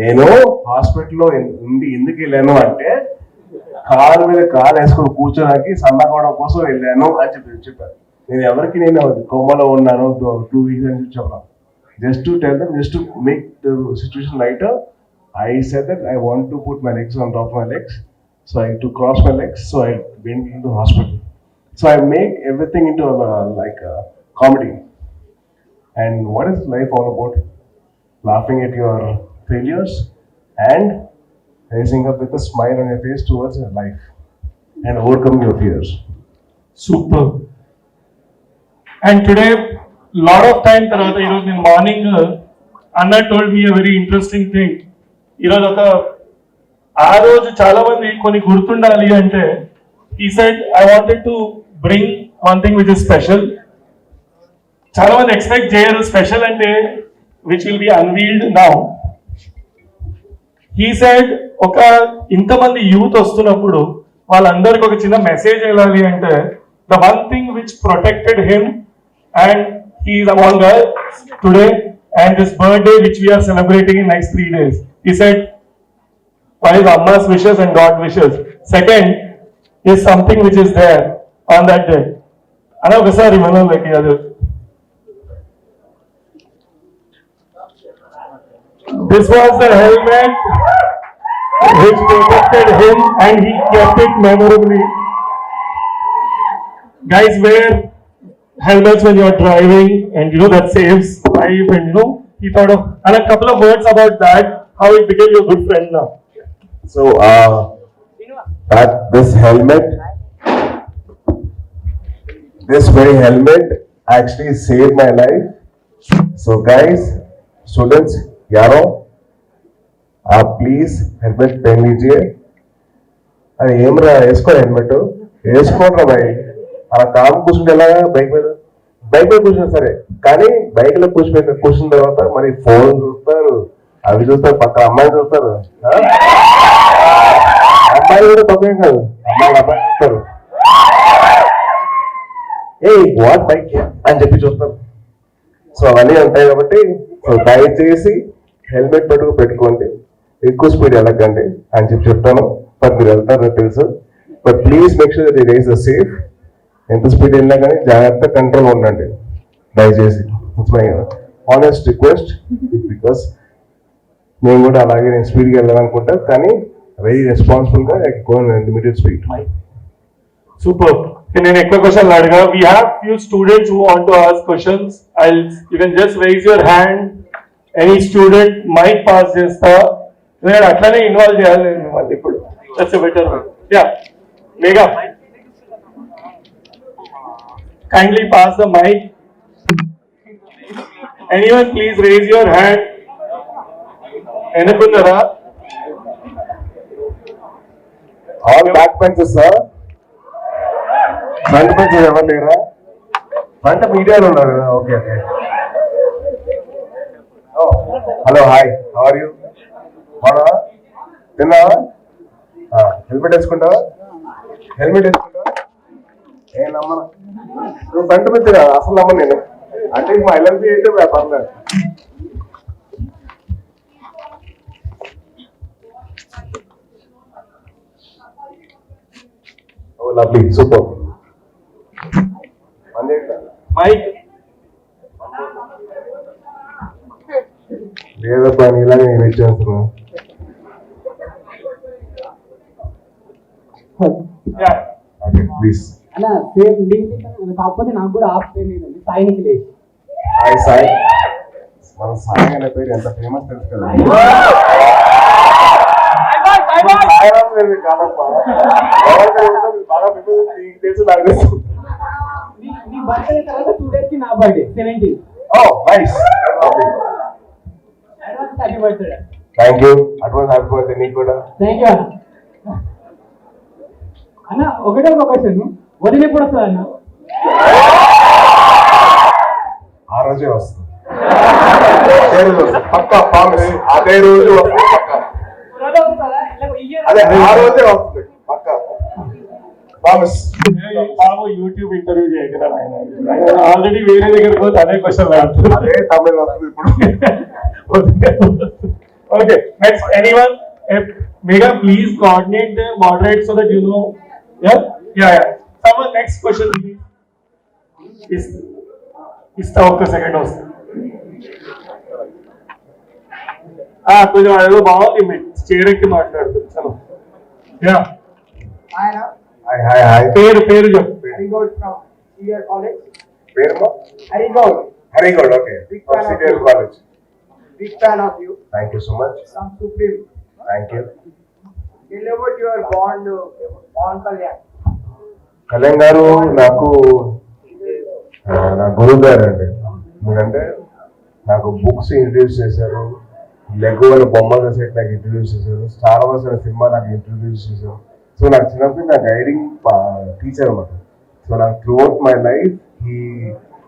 నేను హాస్పిటల్లో ఉండి ఎందుకు వెళ్ళాను అంటే కాలు మీద కాలు వేసుకొని కూర్చోడానికి సన్నగవడం కోసం వెళ్ళాను అని చెప్పి చెప్పారు. నేను ఎవరికి నేను కొమ్మలో ఉన్నాను టూ వీక్స్ అని చెప్పాను. Just to tell them just to make the situation lighter I said that I want to put my legs on top my legs. So I to cross my legs so I went in to hospital. So I make everything in to like comedy. And what is life all about? Laughing at your failures and rising up with a smile on your face towards your life and overcoming your fears. Super and today lot of time తర్వాత ఈరోజు నేను morning అన్న told me very interesting thing ఈరోజు ఒక ఆ రోజు చాలా మంది కొన్ని గుర్తుండాలి అంటే ఈ side I wanted to bring one thing which is special చాలా మంది ఎక్స్పెక్ట్ చేయరు స్పెషల్ అంటే which will be unveiled now he side ఒక ఇంతమంది యూత్ వస్తున్నప్పుడు వాళ్ళందరికి ఒక చిన్న మెసేజ్ వెళ్ళాలి అంటే the one thing which protected him and he among today and this birthday which we are celebrating in next three days he said wise Amma's wishes and God wishes second is something which is there on that day అని ఒకసారి మనం like అది This was the helmet which protected him and he kept it memorably. Guys wear helmets when you are driving and you know that saves life and you know he thought of and a couple of words about that how he became your good friend now. So, uh, that this helmet, this very helmet actually saved my life. So, guys, students, यारों आप please helmet पहन लीजिए अरे M रहा वेसको helmet వేసుకోండి భాయ్ అలా com కూర్చుంటే ఎలాగా? బైక్ మీద. బైక్ మీద కూర్చున్నా సరే. కానీ బైక్లో కూర్చుని కూర్చున్న తర్వాత మరి ఫోన్ చూస్తారు అవి చూస్తారు పక్క అమ్మాయి చూస్తారు. అమ్మాయిలు కూడా తప్పేం కాదు అమ్మాయిలు అబ్బాయి చూస్తారు. ఏ వాట్ బైక్ అని చెప్పి చూస్తారు. సో అవన్నీ ఉంటాయి కాబట్టి సో దయచేసి హెల్మెట్ పెట్టుకు పెట్టుకోండి. ఎక్కువ స్పీడ్ వెళ్ళకండి అని చెప్పి చెప్తాను. బట్ మీరు వెళ్తారు తెలుసు. But please make sure that race the safe ఎంత స్పీడ్ వెళ్ళినా కానీ జాగ్రత్త కంట్రోల్ ఉండండి. దయచేసి. It's my honest request because నేను కూడా అలాగే నేను స్పీడ్గా వెళ్ళాలనుకుంటా. కానీ వెరీ రెస్పాన్సిబుల్గా ఎక్కువ లిమిటెడ్ స్పీడ్ సూపర్ నేను ఎక్కువ question అడగా we have few students who want to ask questions I you can just raise your hand any student mic pass చేస్తా నేను అట్లానే ఇన్వాల్వ్ చేయాలి నేను మిమ్మల్ని ఇప్పుడు. That's better yeah Megha kindly pass the mic. Anyone please raise your hand. ఎనుకున్నారా all back benches sir front benches ఎవరు లేరా? Front మీడియాలో ఉన్నారు కదా. Okay okay hello hi are you బాగా తిన్నావా? హెల్మెట్ వేసుకుంటావా? హెల్మెట్ వేసుకుంటావా? ఏ నమ్మన. నువ్వు ఫ్రంట్ కదా అసలు నమ్మను నేను. అంటే మా ఎల్ఎల్బి అయితే పర్లేదు ఓ లవ్లీ సూపర్. మైక్. లేదబ్బా నీలాగే నేను ఓకే ప్లీజ్ అలా సేమ్ లింక్ కాకపోతే నాకు కూడా ఆఫ్ లేదండి సాయి నిఖిలేష్. హాయ్ సాయి. మన సాయి అనే పేరు ఎంత ఫేమస్ తెలుసు కదా? నీ- నీ బర్త్డే తర్వాత టూ డేస్కి నా birthday seventeen oh nice advance happy birthday thank you advance happy birthday నీకు కూడా. థ్యాంక్ యూ అన్న ఒకటే ఒక క్వశ్చన్ వదిన ఎప్పుడు వస్తుంది అన్న? ఆ రోజే వస్తుంది. అదే రోజు పక్కా ప్రామిస్ అదే రోజు వస్తుంది. పక్కా. అదే ఆ రోజే వస్తుంది. పక్కా. ప్రామిస్ బాబు యూట్యూబ్ ఇంటర్వ్యూ చేయగలరా ఆయన ఆల్రెడీ వేరే దగ్గర పోతే అదే క్వశ్చన్ అదే తమిళ వస్తుంది ఇప్పుడు. okay, next, anyone? If, Mega, please coordinate the moderate so that you know. Yeah, yeah, yeah. Someone, next question, please. Is is the okay second host? ఆ కొంచెం అదేదో బాగుంది మీ చేరెక్కి మాట్లాడుతుంది చలో యా హాయ్ హాయ్ హాయ్ పేరు పేరు చెప్పు హరిగౌడ్ ఫ్రమ్ college. కాలేజ్ పేరు Harigoud okay. Okay senior college. Big fan of you thank you so much some supreme thank you tell about your bond Pawan Kalyan Kalyan garu నాకు నా గురువు గారు అండి ఎందుకంటే నాకు బుక్స్ ఇంట్రడ్యూస్ చేశారు. లెగో అనే బొమ్మల సెట్ నాకు ఇంట్రడ్యూస్ చేశారు. స్టార్ వార్స్ అనే సినిమా నాకు ఇంట్రడ్యూస్ చేశారు. సో నాకు చిన్నప్పుడు నా గైడింగ్ టీచర్ అనమాట సో నాకు త్రూ అవుట్ మై లైఫ్ ఈ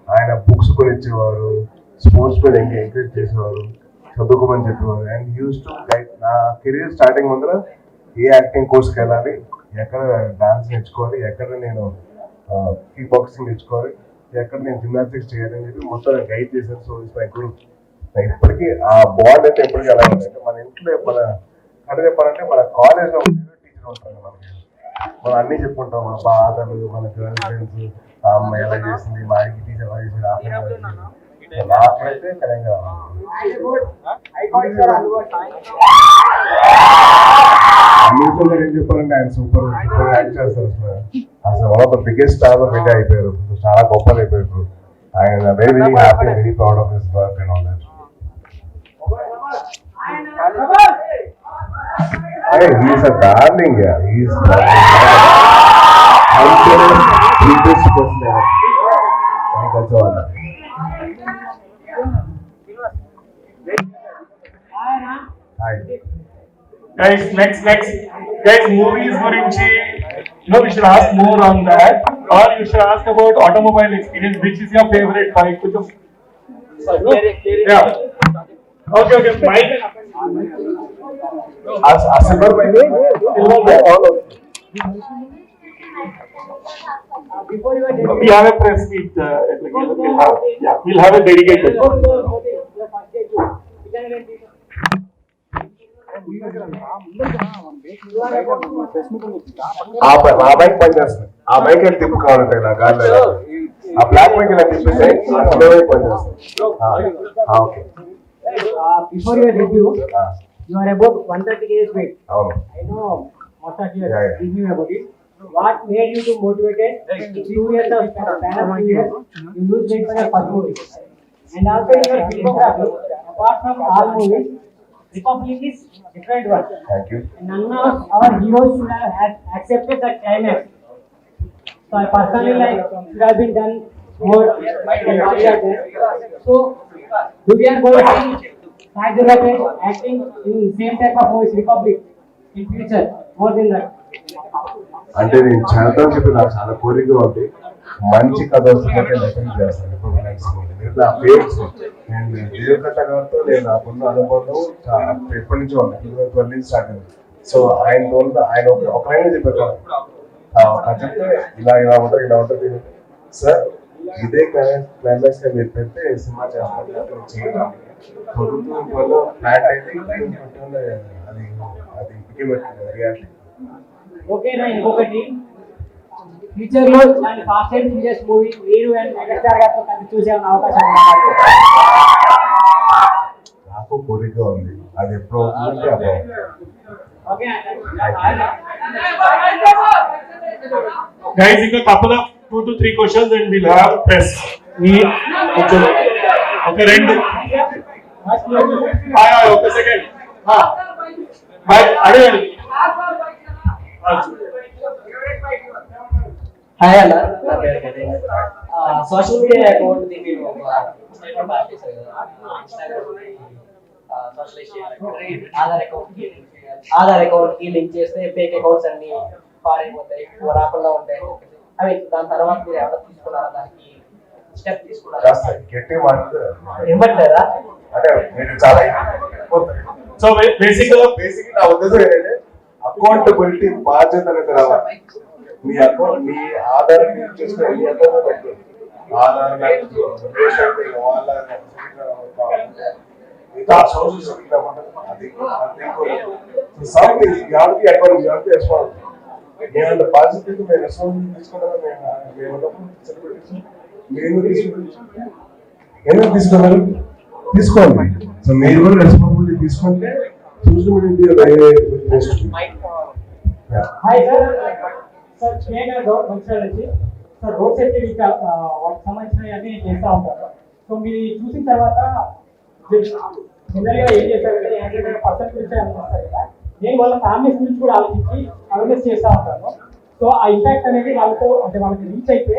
ఆయన బుక్స్ కొని ఇచ్చేవారు స్పోర్ట్స్ మీద ఇంకా ఎంకరేజ్ చేసేవారు చదువుకోమని చెప్పేవారు. అండ్ యూస్ టు గైడ్ నా కెరీర్ స్టార్టింగ్ ముందర ఏ యాక్టింగ్ కోర్స్కి వెళ్ళాలి ఎక్కడ డాన్స్ నేర్చుకోవాలి ఎక్కడ నేను కిక్ బాక్సింగ్ నేర్చుకోవాలి ఎక్కడ నేను జిమ్నాస్టిక్స్ చేయాలని చెప్పి మొత్తం గైడ్ చేశాను సో ఇస్ మై గురు ఇప్పటికీ ఆ బాండ్ అయితే ఎప్పటికీ అలా ఉంది. అంటే మన ఇంట్లో మన కథ చెప్పాలంటే మన కాలేజ్లో టీచర్ ఉంటారు మనకి. మనం అన్ని చెప్పుకుంటాం మన బాధలు మన గర్ల్ ఫ్రెండ్స్ ఆ అమ్మాయి ఎలా చేసింది మా టీచర్ ఎలా చేసింది ఆ అమ్మాయి ఎలా చేసింది. నాకైతే తెలంగాణ ఐ గాట్ యువర్ అలవాట్ అన్నిటిలో ఏం చెప్పాలంటే ఆయన సూపర్ సూపర్ యాక్ట్ చేస్తారు అసలు అసలు one of the biggest star of India అయిపోయారు చాలా గొప్పలు అయిపోయారు ఆయన very very happy very proud of his work and all that Hey, he's a darling, yeah. He's deepest person ever. Thank you so much. Hi. Guys, next, next, guys, movies గురించి, you know, we should ask more on that, or you should ask about automobile experience, which is your favorite bike, which of, yeah. Okay, okay, Mike. ఆ ఆ silver bike, silver bike, all of it. Before your We have a press meet, uh, at like, we'll have, yeah, we'll have a dedicated. ఆ బై- ఆ bike పనిచేస్తుంది ఆ bike వెళ్ళి తిప్పు కావాలంటే నా గాలిలో ఆ బ్లాక్ బైక్ ఇలా తిప్పిస్తే ఆ silver bike పనిచేస్తుంది ఆ, ఆ, ఓకే బిఫోర్ యువర్ రివ్యూ ఆ, you are about 130 kgs weight అవును I know most of you Yeah, yeah. thinking about it. What made you to motivated? Two years of span of two years, you lose weight for your first movie. And also in your filmography, apart from all movies, Republic is different one. Thank you And none of our heroes should have had- accepted that climax. So I personally like should have been done more than what we have done. So we are going to see Tiger Rakesh acting in same type of movies Republic in future more than that. అంటే నేను చేద్దాం చెప్పి నాకు చాలా కోరిక ఉంది మంచి కథ వస్తుందంటే డెఫినెట్ చేస్తాను. ఇప్పుడు నాకు నా ఫేవరెట్స్ నేను దేవకట్ట గారితో. నేను నాకున్న అనుభవం ఎప్పటి నుంచో ఉంది. టూ ట్వెల్వ్ నుంచి స్టార్ట్ అయింది. సో ఆయన తోడు ఆయన ఒక ఒక లైన్ చెప్పారు చెప్తే ఇలా ఇలా ఉంటుంది ఇలా ఉంటుంది. సార్ ఇదే క్లైమాక్స్గా మీరు పెడితే సినిమా చేస్తాను. చేయడం. ప్రభుత్వం ప్లాన్ అయితే అది అది రియాలిటీ ఓకే నా ఇంకొకటి. ఫ్యూచర్లో ఇలాంటి ఫాస్ట్ అండ్ ఫ్యూరియస్ మూవీ మీరు అండ్ మెగాస్టార్ గారితో కలిసి చూసే అవకాశం? నాకు కోరిక ఉంది. అది ఎప్పుడు అవుతుందంటే Guys, ఇంకా two to three questions and we'll have press. meet. కొంచెం ఒక రెండు. ఒక సెకండ్ అడగండి. హాయ్ సోషల్ మీడియా అకౌంట్ ది మీరు ఒక స్టేట్మెంట్ పాస్ చేశారు కదా ఇన్స్టాగ్రామ్ని, ఆ, సోషలైజ్ చేయాలంటే ఆధార్ అకౌంట్కి ఆధార్ అకౌంట్కి లింక్ చేస్తే ఫేక్ అకౌంట్స్ అన్ని పాడైపోతాయి ఎక్కువ రాకుండా ఉంటాయి అవి దాని తర్వాత మీరు ఎవరు తీసుకున్నారా దానికి? స్టెప్ తీసుకున్నారా? మాట్లాడారు ఇవ్వట్లేదా? అంటే మీరు చాలా సో బేసిక్ బేసిక్ నా ఉద్దేశం ఏంటంటే అకౌంటబిలిటీ బాధ్యత అనేది రావాలి. మీ అకౌంట్ మీ ఆధార్ లింక్ చేసుకుని మీ అకౌంట్ పెట్టు ఆధార్ నాకు రిలేషన్ వాళ్ళ మిగతా సోర్సెస్ అది something to account to response నేను అంత బాధ్యత మేము మేము మేము ఉన్నప్పుడు మీరు ఎందుకు ఎందుకు తీసుకున్నారు? తీసుకోండి. సో మీరు కూడా రెస్పాన్సిబిలిటీ తీసుకుంటే social media hi sir sir నేను రోడ్ మంచిర్యాల నుంచి సార్ రోడ్ సేఫ్టీ వీక్ వాటికి సంబంధించినవి అన్ని చేస్తూ ఉంటాను సో మీరు చూసిన తర్వాత జనరల్గా ఏం చేశారంటే హండ్రెడ్ పర్సెంట్ గురించి అనుకుంటారు కదా నేను వాళ్ళ ఫ్యామిలీస్ గురించి కూడా ఆలోచించి అవేర్నెస్ చేస్తూ ఉంటాను. సో ఆ ఇంపాక్ట్ అనేది వాళ్ళతో అంటే వాళ్ళకి రీచ్ అయితే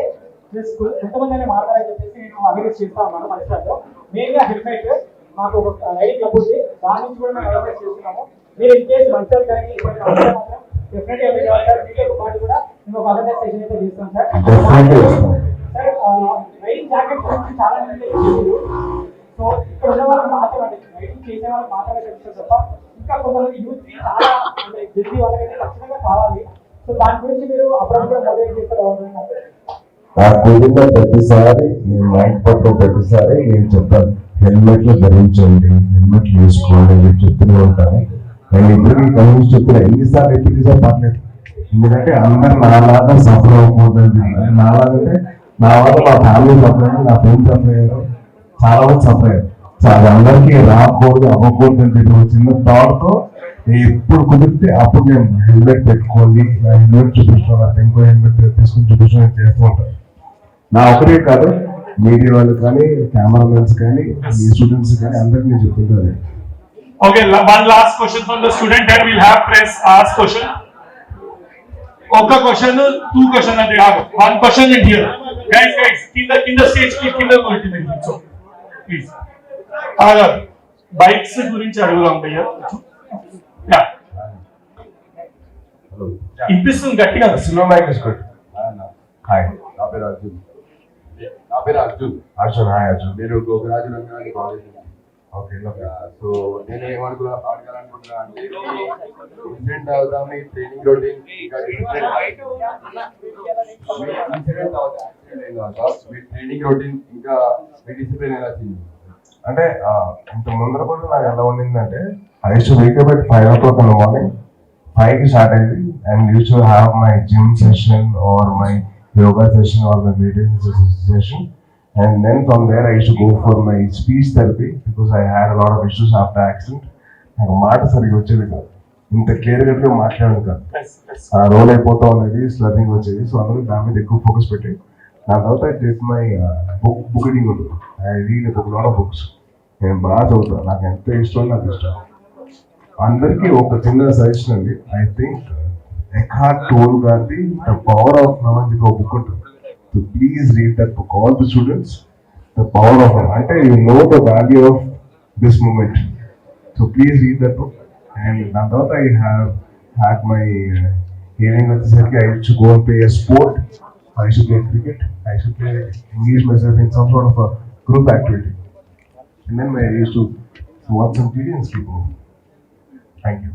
ప్లస్ ఎంతమంది అనే మాట్లాడాలని చెప్పేసి నేను అవేర్నెస్ చేస్తూ ఉన్నాను మనుషులతో. మెయిన్గా హెల్మెట్ మాకు ఒక రైడ్ క్లబ్ ఉంది దాని నుంచి కూడా మేము అవేర్నెస్ చేస్తున్నాము. మీరు ఇన్ కేసు మంచిర్యాల కానీ మాత్రం సార్ మీతో పాటు కూడా మేము ఒక అవేర్నెస్ సెషన్ అయితే చేస్తాం సార్ Definitely చేస్తాం. సార్ రైడింగ్ జాకెట్ గురించి చాలా మంది తెలియదు సో ఇక్కడ ఉన్న వాళ్ళకి మాత్రమే రైడింగ్ చేసే వాళ్ళకి మాత్రమే తెలుస్తుంది తప్ప ఇంకా కొంతమంది యూత్ చాలా అంటే జల్దీ వాళ్ళకైతే ఖచ్చితంగా కావాలి. సో దాని గురించి మీరు అప్పుడప్పుడు మోటివేట్ ప్రతిసారి నేను మైక్ పట్టిన ప్రతిసారి నేను చెప్తాను హెల్మెట్లు ధరించండి హెల్మెట్లు వేసుకోండి అని చెప్తూనే ఉంటాను. నేను ఇద్దరికి కన్విన్స్ చెప్తున్నా ఎన్నిసార్లు రిపీట్ పర్లేదు ఎందుకంటే అందరు నాలాగా సఫర్ అవ్వకూడదు నాలాగంటే అంటే నా వల్ల మా ఫ్యామిలీ సఫర్ అయ్యారు నా ఫ్రెండ్స్ సఫర్ అయ్యారు చాలా మంది సఫర్ అయ్యారు. సో అది అందరికీ రాకూడదు అవ్వకూడదు అని చెప్పి చిన్న థాట్తో ఎప్పుడు కుదిరితే అప్పుడు నేను హెల్మెట్ పెట్టుకోండి నా హెల్మెట్ చూపించడం ఇంకో హెల్మెట్ తీసుకుని చూపించడం నేను చేస్తూ ఉంటాను. నా ఒకరే కాదు మీడియా వాళ్ళు కానీ కెమెరామెన్స్ కానీ మీ స్టూడెంట్స్ కానీ అందరికీ నేను చెప్తుంటాను. Okay, la- one last question from the student, then we'll have press ask question. ఒక క్వశ్చన్ టూ క్వశ్చన్ అంటే కాదు one question in here guys guys కింద కింద స్టేజ్కి కింద కూర్చుంది ప్లీజ్ ఆగా బైక్స్ గురించి అడుగుదాం భయ్యా యా ఇనిపిస్తుంది గట్టిగా cinema mic is good hi నా పేరు అర్జున్ నా పేరు అర్జున్ అర్జున్ హాయ్ అర్జున్ నేను Gokaraju Rangareddy college okay so నేను ఏమనుకున్నా అడగాలనుకుంటున్నా అంటే ఇన్సిడెంట్ అవుతా మీ ట్రైనింగ్ రొటీన్ ఇంకా ఇన్సిడెంట్ అవుతా మీ ట్రైనింగ్ రొటీన్ ఇంకా మీ డిసిప్లిన్ ఎలా చేంజ్ అంటే ఇంత ముందర కూడా నాకు ఎలా ఉండిందంటే I to wake up at five o'clock in morning ఫైవ్కి స్టార్ట్ అయింది and you to have my gym session or my yoga session or my meditation session and then from there I to go for my speech therapy because I had lot of issues after accident నాకు మాట సరిగ్గా వచ్చేది కాదు. ఇంత క్లియర్గా మాట్లాడేది కాదు. ఆ రోల్ అయిపోతా ఉన్నది స్లర్నింగ్ వచ్చేది. సో అందులో దాని మీద ఎక్కువ ఫోకస్ పెట్టి దాని తర్వాత that my book book reading ఉంటుంది I read book lot of books నేను బాగా చదువుతాను. నాకు ఎంత ఇష్టం నాకు ఇష్టం. అందరికీ ఒక చిన్న సజెషన్ అండి. ఐ థింక్ ఎకార్ట్ టోల్ గారిది ద పవర్ ఆఫ్ నాలెడ్జ్ ఒక బుక్ ఉంటుంది. So please read that book. All the students, The Power of Art. You know the value of this moment. So please read that book. And now that I have had my uh, hearing I used to go and play a sport. I used to play cricket. I used to play, engage myself in some sort of a group activity. And then I used to watch some TV and sleep over. Thank you.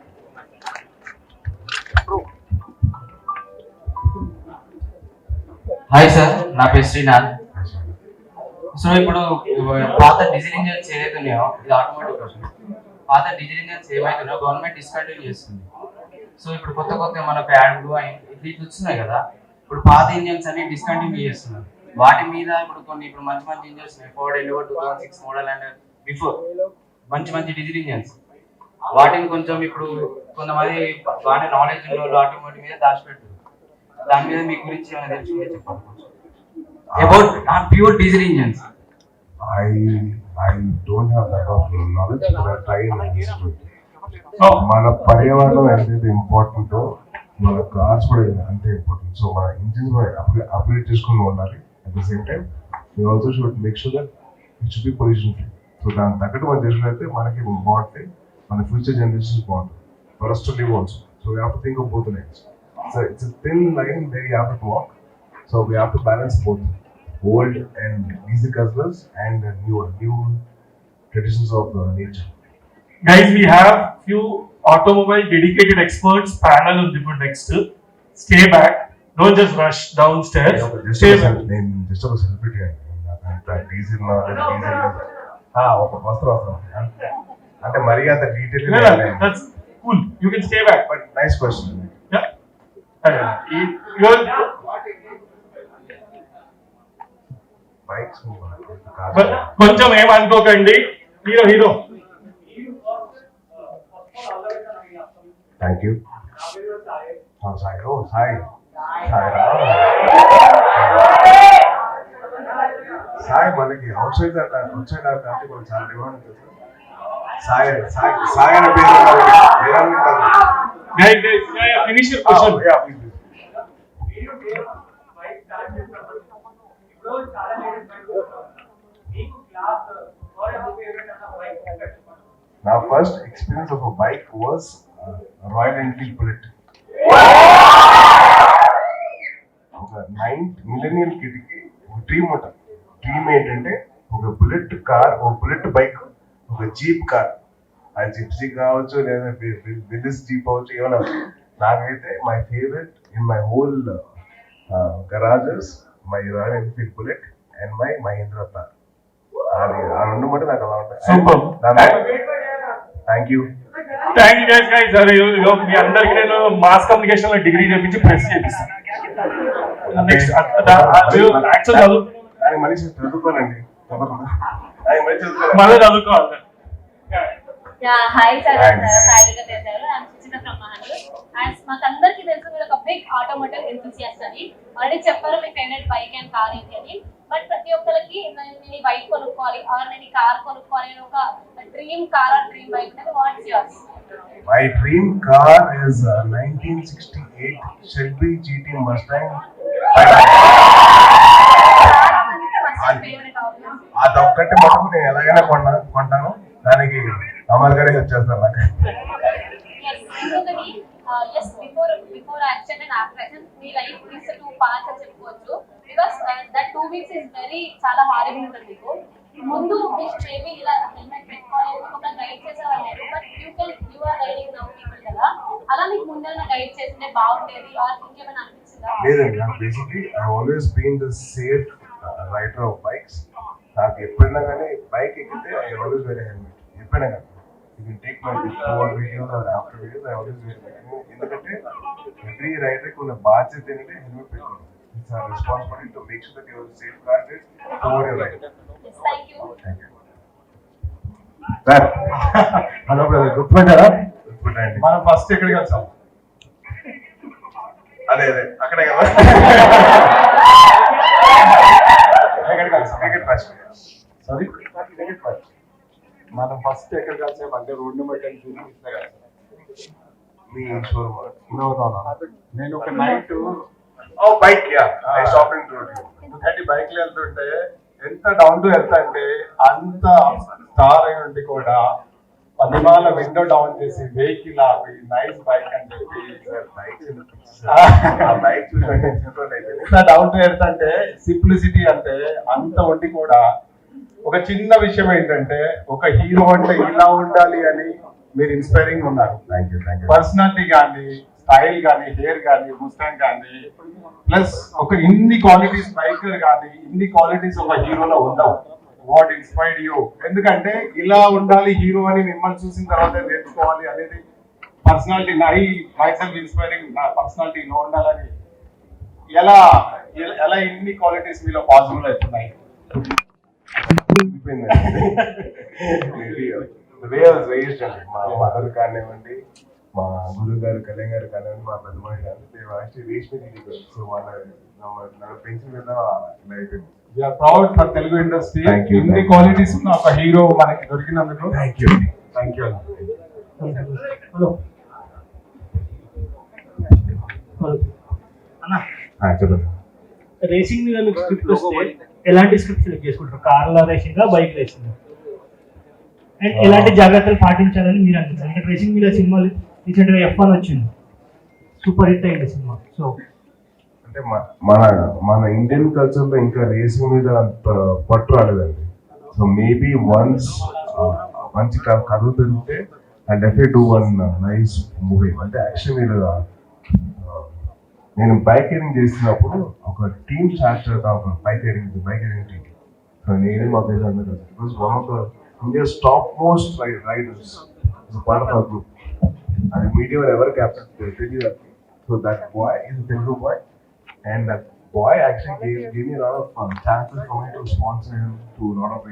Hi sir నా పేరు Srinath. So ఇప్పుడు పాత diesel engines ఏదైతే ఉన్నాయో ఇది automatic పాత diesel engines ఏమైతున్నాయో government discontinue చేస్తుంది. సో ఇప్పుడు కొత్త కొత్త మనకు యాడ్లు ఇట్లా వస్తున్నాయి కదా. ఇప్పుడు పాత ఇంజన్స్ అన్ని డిస్కంటిన్యూ చేస్తున్నారు. వాటి మీద ఇప్పుడు కొన్ని ఇప్పుడు మంచి మంచి engines Ford LEO two thousand six model and before మంచి మంచి డీజిల్ ఇంజన్స్ వాటిని కొంచెం ఇప్పుడు కొంతమంది బాగానే నాలెడ్జ్ ఉన్న వాళ్ళు ఆటోమేటిక్ మీద దాచిపెట్టారు దాని మీద మీ గురించి ఏమైనా తెలుసుకుంటే చెప్పండి. About pure diesel engines I I don't have that of knowledge, but I try and understand. మన పర్యావరణం ఎంతైతే ఇంపార్టెంటో మన కార్స్ కూడా అంతే ఇంపార్టెంట్ సో మన ఇంజిన్స్ అప్గ్రేడ్ చేసుకుని ఉండాలి. At the same time you also should make sure that it should be pollution free so దాని తగ్గట్టు మనం చేసినట్లయితే మనకి బాగుంటాయి. మన ఫ్యూచర్ జనరేషన్స్ బాగుంటుంది for us to live also so we have to think of both lines So it's thin line very have to walk so we have to balance both old and music as well and new new traditions of uh, nature. Guys, we have few automobile dedicated experts panel ఉంది ఇప్పుడు next stay back don't just rush downstairs just stay నేను just ఒక celebrity అంత diesel diesel ఒక వస్త్రం వస్త్రం అంటే అంటే మరీ అంత detail that's cool you can stay back but nice question bikes కొంచెం ఏమనుకోకండి. Hero hero. Thank you Sai oh Sai. Sai మనకి అవుట్ సైడ్ అవుట్ సైడ్ అంటే మనకి చాలా డిమాండ్ ఉంటుంది సాయి సాయి సాయి అనే పేరు ఉన్నది. వేరే కాదు guys guys finish your Ah, question yeah, please, please. నా first experience of bike was Royal Enfield Bullet ఒక నైన్త్ మిలీనియల్ కిడ్కి ఒక డ్రీమ్ ఉంటుంది డ్రీమ్ ఏంటంటే ఒక బుల్లెట్ కార్ ఒక బుల్లెట్ బైక్ ఒక జీప్ కార్. ఆ జిప్సీ కావచ్చు లేదా విల్లిస్ జీప్ అవచ్చు ఏమైనా. నాకైతే my favourite in my whole garages my Royal Enfield Bullet and my Mahindra Thar అది ఆ రెండు మటు నాకు అలా. ఉంటాయి thank you thank you guys guys ఇదిగో మీ అందరికి నేను మాస్ కమ్యూనికేషన్లో డిగ్రీ చేపించి ప్రెస్ చేపిస్తాను నెక్స్ట్ యాక్చువల్ అది మనిషి చదువుకోనండి మళ్ళీ చదువుకోవాలి. sir. Hi. సాయిగా చేశారు I'm Suchita from Mahanagar and మాకు అందరికీ తెలుసు మీరు ఒక బిగ్ ఆటోమోటివ్ ఎంతూసియాస్ట్ అని. ఆల్రెడీ చెప్పారు మీ ఫేవరెట్ బైక్ అండ్ కార్ ఏంటి అని. బట్ ప్రతి ఒక్కరికి నేను నేను ఈ బైక్ కొనుక్కోవాలి ఆర్ నేను ఈ కార్ కొనుక్కోవాలి అని ఒక dream car or dream bike అనేది what's yours My dream car is a 1968 Shelby GT Mustang. అదొక్కటి మటుకు నేను ఎలాగైనా కొన్నా కొంటాను. దానికి అమల్ గారే వచ్చేస్తాను నాకు. ఎస్ ఇంకొకటి yes before before action and after action me life is two parts అని చెప్పుకోవచ్చు. Because that two weeks is very చాలా హారబుల్ ఉంటుంది మీకు. ముందు మీకు మేబీ ఇలా హెల్మెట్ పెట్టుకోవాలి ఒక గైడ్ చేసేవాళ్ళు but you can you are riding now people కదా. అలా మీకు ముందేమైనా గైడ్ చేస్తుంటే బాగుండేది ఆర్ ఇంకేమైనా అనిపించిందా? లేదండి నాకు basically I always been the safe rider of bikes. నాకు ఎప్పుడైనా కానీ బైక్ ఎక్కితే ఐ ఆల్వేస్ వేరే హెల్మెట్. ఎప్పుడైనా కానీ. You can take my before videos or after videos I always wear ఎందుకంటే ఎవ్రీ రైడర్కి ఉన్న బాధ్యత ఏంటంటే హెల్మెట్ పెట్టుకోవడం. It's our responsibility to make sure that you're safe guarded over your ride yes thank you hello brother గుర్తుపెట్టారా గుర్తుపెట్టండి మనం first ఎక్కడికి వెళ్తాం? అదే అదే. అక్కడే కదా. సారీ? మనం ఫస్ట్ ఎక్కడికి వెళ్తాం అంటే రోడ్ నెంబర్ టెన్ చూసి ఇట్లా వెళ్తాం మీ షోరూమ్ No, no, no. నేను ఒక నైట్ బైక్ ఇన్ రోడ్ ఎందుకంటే బైక్లో వెళ్తుంటే ఎంత డౌన్ టు వెళ్తా అంటే అంత స్టార్ అయి ఉండి కూడా పదిమాల విండో డౌన్ చేసి వెహికల్ ఆపి నైస్ బైక్ అని చెప్పి ఎంత డౌన్ టు ఎర్త్ అంటే సింప్లిసిటీ అంటే అంత ఉండి కూడా ఒక చిన్న విషయం ఏంటంటే ఒక హీరో అంటే ఇలా ఉండాలి అని మీరు ఇన్స్పైరింగ్ ఉన్నారు. పర్సనాలిటీ కానీ స్టైల్ కానీ హెయిర్ కానీ ముస్టాంగ్ కానీ ప్లస్ ఒక ఇన్ని క్వాలిటీస్ బైకర్ కానీ ఇన్ని క్వాలిటీస్ ఒక హీరోలో ఉండవు. వాట్ ఇన్స్పైర్డ్ యూ ఎందుకంటే ఇలా ఉండాలి హీరో అని మిమ్మల్ని చూసిన తర్వాత నేర్చుకోవాలి అనేది పర్సనాలిటీ నా మై సెల్ఫ్ ఇన్స్పైరింగ్ నా పర్సనాలిటీ ఇలా ఉండాలని ఎలా ఎలా ఇన్ని క్వాలిటీస్ మీలో పాసిబుల్ అవుతున్నాయి వే అండి మా మదర్ కానివ్వండి మా గురువు గారు కళ్యాణ్ గారు కానివ్వండి మా పెద్ద మనిషి కానీ రేష్మి సో వాళ్ళ నన్ను పెంచిన విధానం ఇలా అయిపోయింది. We're proud for Telugu industry. ఇన్ని క్వాలిటీస్ ఉన్న ఒక హీరో మనకి దొరికినందుకు thank you thank you hello చెప్పండి. రేసింగ్ మీద మీకు స్క్రిప్ట్ వస్తే ఎలాంటి స్క్రిప్ట్ సెలెక్ట్ చేసుకుంటారు? కార్ల రేసింగ్ బైక్ రేసింగ్ అండ్ ఎలాంటి జాగ్రత్తలు పాటించాలని మీరు అంటున్నారు అంటే రేసింగ్ మీద సినిమాలు రీసెంట్గా ఎఫ్ వన్ వచ్చింది. సూపర్ హిట్ అయింది సినిమా. సో అంటే మన మన ఇండియన్ కల్చర్లో ఇంకా రేసింగ్ మీద అంత పట్టు రాలేదండి. సో మేబీ వన్స్ మంచి కథ తింటే I definite do one nice movie అంటే యాక్షన్ మీద నేను బైక్ రైడింగ్ చేసినప్పుడు ఒక టీమ్ స్టార్ట్ చేద్దాం ఒక bike riding bike riding team so నేనే మా పేరు అందరూ one of the India's top most riders part of group అది మీడియా ఎవరు క్యాప్చర్ తెలియదు so that boy is Telugu boy and that boy actually gave, gave me a lot of fun, chances for me to sponsor him to a lot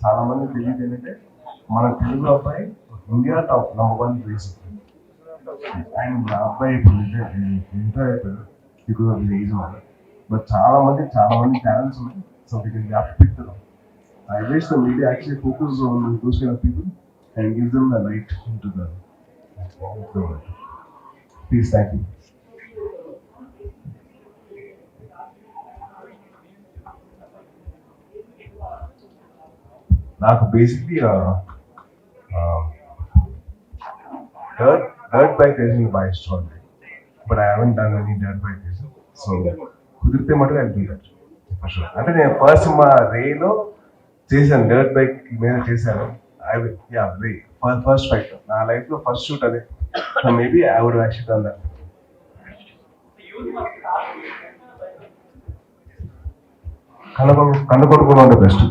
చాలా మంది తెలియదు ఏంటంటే మన తెలుగు అబ్బాయి India top number one race and ఆ అబ్బాయి ఇప్పుడు inter అయిపోయాడు బికాస్ ఆఫ్ ఏజ్ వల్ల బట్ చాలా మంది చాలా మంది టాలెంట్స్ ఉన్నాయి. So we can gap pick I wish the media actually focus on those kind of people and give them the light in to the please thank you నాకు basically dirt dirt bike racing బాగా ఇష్టం అండి. But I haven't done any dirt bike racing so కుదిరితే మటుకు I do that అంటే నేను first మా రేలో చేశాను డర్ట్ బైక్ మీద చేశాను. ఐ యా రే ఫస్ట్ ఫైట్ నా లైఫ్లో ఫస్ట్ షూట్ అదే. So maybe I would actual done that కన్ను కన్ను కొడుకుని ఉండే బెస్ట్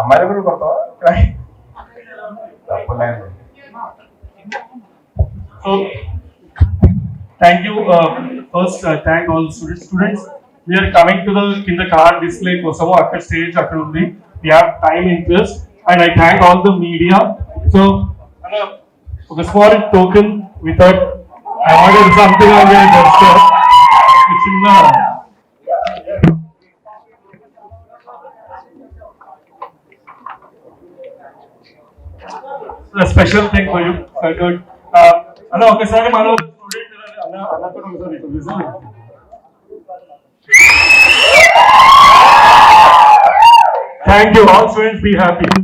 అమ్మాయిలు కూడా కొడతావా? తప్పలేదు So, thank you. Uh, first, uh, students all the students. Students, we are coming to the in the card display కోసము అక్కడ స్టేజ్ అక్కడ ఉంది we have time interest and I thank all the media. So, అన్న, ఒక small token without I wanted something on your gesture. చిన్న a special thing for you. Uh, good. Uh, అన్న ఒకసారి మనం స్టూడెంట్ అన్న అన్న కూడా ఒకసారి ఇక్కడ whistle Thank you. All students be happy.